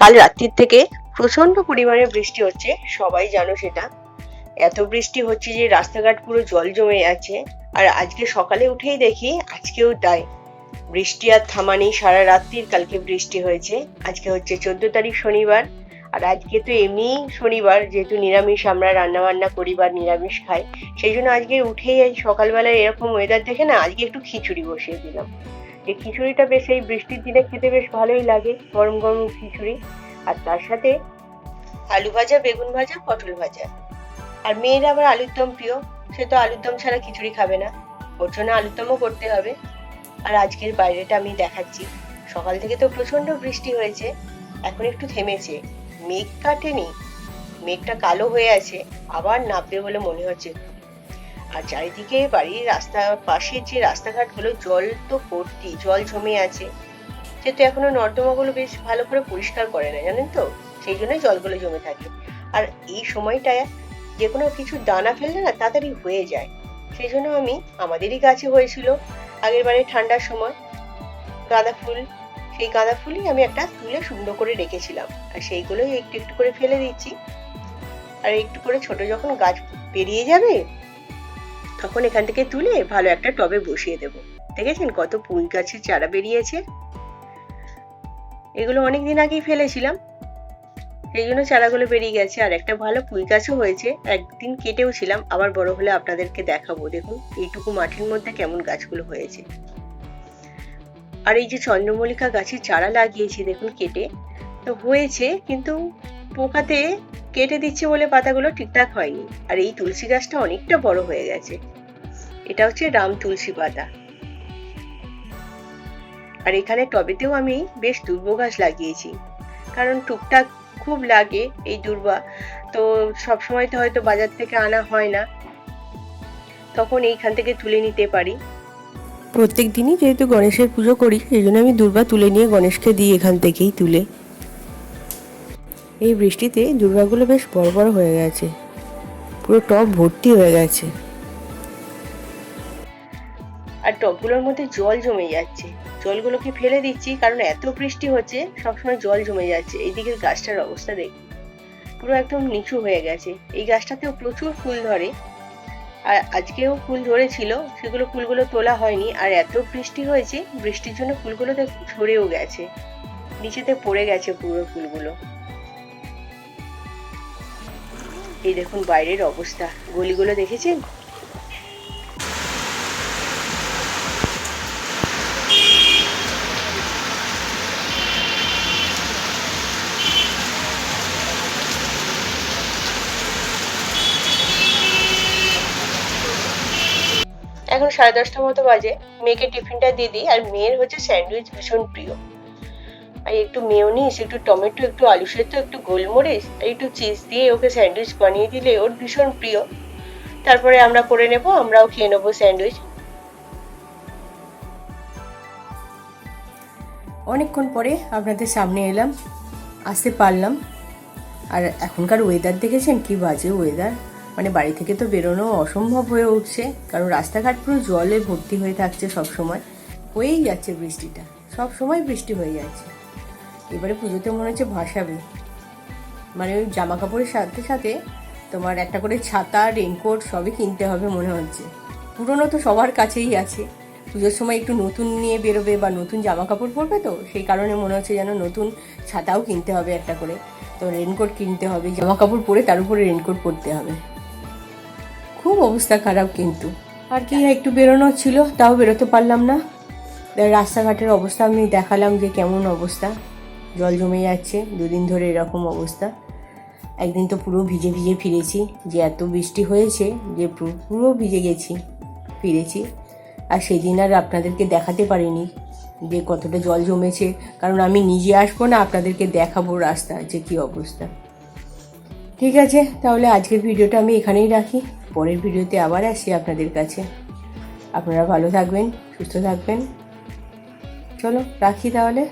কাল রাত্রির থেকে প্রচণ্ড পরিমাণে বৃষ্টি হচ্ছে, সবাই জানো সেটা। এত বৃষ্টি হচ্ছে যে রাস্তাঘাট পুরো জল জমে আছে আর আজকে সকালে উঠেই দেখি, আজকেও তাই। বৃষ্টি আর থামা নেই, সারা রাত্রির কালকে বৃষ্টি হয়েছে। আজকে হচ্ছে চোদ্দ তারিখ শনিবার। আর আজকে তো এমনি শনিবার, যেহেতু নিরামিষ, আমরা রান্না বান্না করি বা নিরামিষ খাই, সেই জন্য আজকে উঠেই এই সকালবেলায় এরকম ওয়েদার দেখে না আজকে একটু খিচুড়ি বসিয়ে দিলাম। এই খিচুড়িটা বেশ, এই বৃষ্টির দিনে খেতে বেশ ভালোই লাগে, গরম গরম খিচুড়ি। আর তার সাথে আলু ভাজা, বেগুন ভাজা, পটল ভাজা। আর মেয়েরা আবার আলুর দম প্রিয়, সে তো আলুর দম ছাড়া খিচুড়ি খাবে না। ওর জন্য আলুর দমও করতে হবে। আর আজকের বাইরেটা আমি দেখাচ্ছি। সকাল থেকে তো প্রচণ্ড বৃষ্টি হয়েছে, এখন একটু থেমেছে। মেঘ কাটেনি। মেঘটা কালো হয়ে আছে, আবার নামবে বলে মনে হচ্ছে। আর চারিদিকে বাড়ির রাস্তা, পাশের যে রাস্তাঘাটগুলো জল তো ভর্তি জল জমে আছে। যেহেতু এখনও নর্দমাগুলো বেশ ভালো করে পরিষ্কার করে না, জানেন তো? সেই জন্যই জলগুলো জমে থাকে। আর এই সময়টায় যে কোনো কিছু দানা ফেললে না, তাড়াতাড়ি হয়ে যায়। সেই জন্য আমি, আমাদেরই গাছে হয়েছিল আগের বারে ঠান্ডার সময়। গাঁদা ফুল সেই গাঁদা ফুলই আমি একটা তুলে সুন্দর করে রেখেছিলাম। আর সেইগুলোই একটু একটু করে ফেলে দিচ্ছি। আর একটু করে ছোট যখন গাছ বেরিয়ে যাবে, তখন এখান থেকে তুলে ভালো একটা টবে বসিয়ে দেব। দেখেছেন কত পুঁই গাছের চারা বেরিয়েছে? এগুলো অনেক দিন আগেই ফেলেছিলাম। সেই জন্য চারাগুলো বেরিয়ে গেছে। আর একটা ভালো পুঁই গাছও হয়েছে। একদিন কেটেও ছিলাম। আবার বড় হলে আপনাদেরকে দেখাবো। দেখুন, এইটুকু মাটির মধ্যে কেমন গাছগুলো হয়েছে। আর এই যে চন্দ্রমল্লিকা গাছের চারা লাগিয়েছি, দেখুন কেটে। তো হয়েছে, কিন্তু পোকাতে কেটে দিচ্ছে বলে পাতাগুলো ঠিকঠাক হয়নি। আর এই তুলসী গাছটা অনেকটা বড় হয়ে গেছে। এটা হচ্ছে রাম তুলসী পাতা। আর এখানে টবেতেও আমি বেশ দুর্ব গাছ লাগিয়েছি। কারণ টুকটাক খুব লাগে এই দুর্বা। তো সবসময় তো হয়তো বাজার থেকে আনা হয় না। তখন এইখান থেকে তুলে নিতে পারি। প্রত্যেক দিনই যেহেতু গণেশের পুজো করি, সেই জন্য আমি দুর্বা তুলে নিয়ে গণেশকে দিই এখান থেকেই তুলে। এই বৃষ্টিতে দুর্গাগুলো বেশ বড় বড় হয়ে গেছে। পুরো টব ভর্তি হয়ে গেছে। আর টবগুলোর মধ্যে জল জমে যাচ্ছে। জলগুলোকে ফেলে দিচ্ছি কারণ এত বৃষ্টি হচ্ছে, সবসময় জল জমে যাচ্ছে। এইদিকের গাছটার অবস্থা দেখুন। পুরো একদম নিচু হয়ে গেছে। এই গাছটাতেও প্রচুর ফুল ধরে। আর আজকেও ফুল ধরেছিল, সেগুলো ফুলগুলো তোলা হয়নি। আর এত বৃষ্টি হয়েছে, বৃষ্টির জন্য ফুলগুলো তো ঝরেও গেছে। নিচেতে পড়ে গেছে পুরো ফুলগুলো। এই দেখুন বাইরের অবস্থা। গলিগুলো দেখেছেন? এখন সাড়ে দশটার মতো বাজে। মেয়েকে টিফিনটা দিয়ে দিই, আর মেয়ের হচ্ছে স্যান্ডউইচ ভীষণ প্রিয়। আর একটু মেয়নিস একটু টমেটো, একটু আলু সেদ্ধ, একটু গোলমরিচ, আর একটু চিজ দিয়ে ওকে স্যান্ডউইচ বানিয়ে দিলে ওর ভীষণ প্রিয়। তারপরে আমরা করে নেব, আমরাও খেয়ে নেব স্যান্ডউইচ। অনেকক্ষণ পরে আপনাদের সামনে এলাম, আসতে পারলাম। আর এখনকার ওয়েদার দেখেছেন কি বাজে ওয়েদার মানে বাড়ি থেকে তো বেরোনো অসম্ভব হয়ে উঠছে, কারণ রাস্তাঘাট পুরো জলে ভর্তি হয়ে থাকছে সব সময় হয়েই যাচ্ছে বৃষ্টিটা সব সময় বৃষ্টি হয়ে যাচ্ছে। এবারে পুজোতে মনে হচ্ছে ভাসাবে। মানে ওই জামা কাপড়ের সাথে সাথে তোমার একটা করে ছাতা রেনকোট সবই কিনতে হবে মনে হচ্ছে। পুরনো তো সবার কাছেই আছে। পুজোর সময় একটু নতুন নিয়ে বেরোবে বা নতুন জামা কাপড় পরবে তো, সেই কারণে মনে হচ্ছে যেন নতুন ছাতাও কিনতে হবে একটা করে। তো রেনকোট কিনতে হবে জামা কাপড় পরে তার উপরে রেনকোট পরতে হবে। খুব অবস্থা খারাপ কিন্তু। আর কি একটু বেরোনো ছিল তাও বেরোতে পারলাম না। রাস্তাঘাটের অবস্থা আমি দেখালাম যে কেমন অবস্থা। জল জমে যাচ্ছে দুদিন ধরে এরকম অবস্থা। একদিন তো পুরো ভিজে ভিজে ফিরেছি যে এত বৃষ্টি হয়েছে যে পুরো পুরো ভিজে গেছি ফিরেছি। আর সেদিন আর আপনাদেরকে দেখাতে পারিনি যে কতটা জল জমেছে কারণ আমি নিজে আসব না আপনাদেরকে দেখাবো রাস্তা যে কী অবস্থা। ঠিক আছে, তাহলে আজকের ভিডিওটা আমি এখানেই রাখি। পরের ভিডিওতে আবার আসি আপনাদের কাছে। আপনারা ভালো থাকবেন, সুস্থ থাকবেন। চলো, রাখি তাহলে।